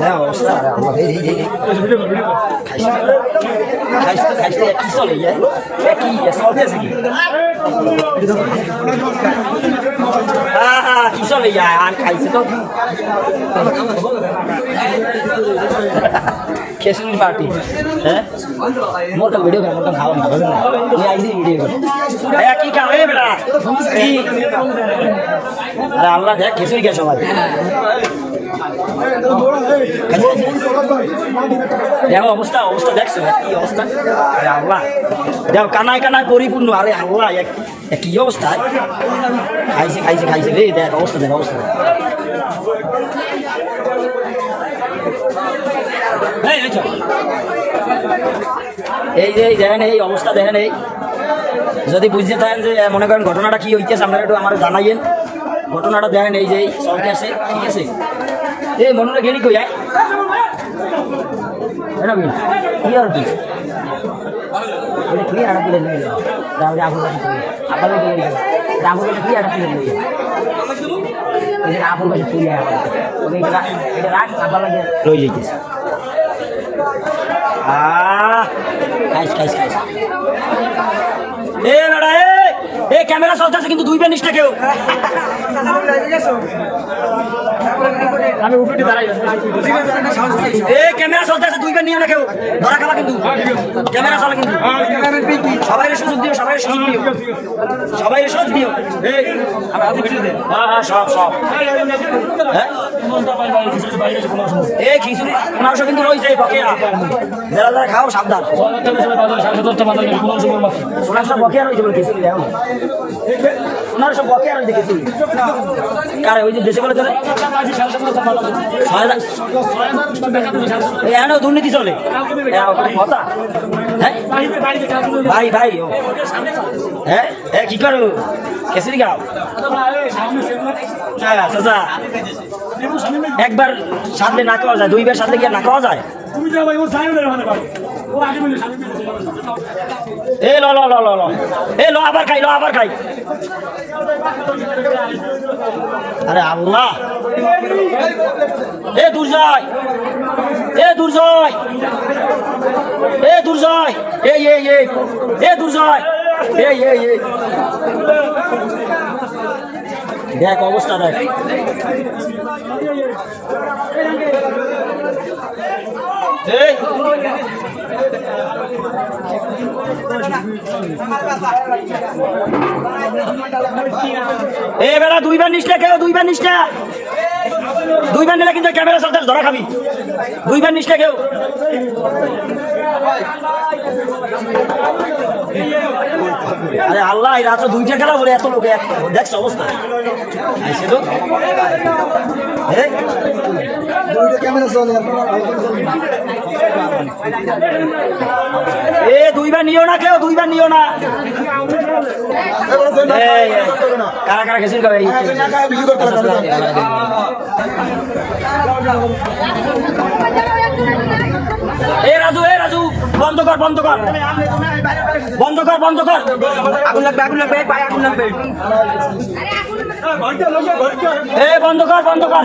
হ্যাঁ অবস্থা আমার এই খাইছে খাইছে খাইছে কি চলে ইয়ে কি চলতে কি চলে ইয়া আর খাইছে তো খেসুরি পার্টি হ্যাঁ মোটা ভিডিও করে মোটা খাওয়া না তুই আইসি ভিডিও করে হ্যাঁ কি খাবে বেটা কি আরে আল্লাহ দেখ খেসুরি কে সবাই দেখো অবস্থা অবস্থা দেখছ কি অবস্থা আরে আল্লাহ দেখো কানায় কানায় পরিপূর্ণ আরে আল্লাহ কি অবস্থা খাইছে খাইছে খাইছে রে দেখ অবস্থা দেখ অবস্থা দেখ। এই, এই চল। এই যে দেখেন এই অবস্থা দেখেন এই। যদি বুঝতে থাকেন যে মনে করেন ঘটনাটা কি হইতেছে আপনারা একটু আমার জানাইয়েন। ঘটনাটা দেখেন এই যে এই চলতে আছে ঠিক আছে? এই মনে গেলি কই কি আর কি? কি আর কি আর কি লেগে এই যে আপুর কাছে ওকে এটা এটা রাখ আপা লাগে। লই যাইতেছে। খাইস খাইস খাইস। এ বেড়া এ এ ক্যামেরা চলতেছে কিন্তু দুই বেনিস না কেউ? আমি উপরে দাঁড়াই এ ক্যামেরা চলতেছে দুই বার নিয়ে কেউ। ধরা খাবা কিন্তু। ক্যামেরা চলে কিন্তু। সবাই সুযোগ দিও সবাই সুযোগ দিও। সবাই সুযোগ দিও। হ্যাঁ হ্যাঁ সব সব। হ্যাঁ? এ খিচুড়ি মাংস কিন্তু রয়েছে বকেয়া। যারা যারা খাও সাবধান। ওনার বকেয়া রয়েছে বলে খিচুড়ি দেখো। ওনার বকেয়া রয়েছে খিচুড়ি। কারে ওই যে দেশে বলে চলে? এই দুর্নীতি চলে? কথা? হ্যাঁ? ভাই ভাই ও। হ্যাঁ? কি করো? খিচুড়ি খাও। হ্যাঁ চাচা একবার সাথে না খাওয়া যায় দুইবার সাথে গিয়ে না খাওয়া যায়? এ ল ল ল ল ল। এ ল আবার খাই ল আবার খাই। আরে আল্লাহ। এ দুর্জয়। এ দুর্জয়। এ দুর্জয়। এই এই এই। এ দুর্জয়। এই এই এই। দেখ অবস্থা দেখ। এ বেড়া দুইবার নিস না কেউ দুইবার নিস না। দুইবার নিলে কিন্তু ক্যামেরা চলতে ধরা খাবি। দুইবার নিস না কেউ। আরে আল্লাহ এই রাত্রে দুইটা খেলা বলে এত লোক দেখছ অবস্থা। আইসে তো এ? দুইবার নিও না কেউ দুইবার নিও না। কারা কারা খেসির খাবে রাজু এ রাজু বন্ধ কর বন্ধ কর। বন্ধ কর বন্ধ কর। আগুন লাগবে আগুন লাগবে পায়ে আগুন লাগবে। এ বন্ধ কর বন্ধ কর।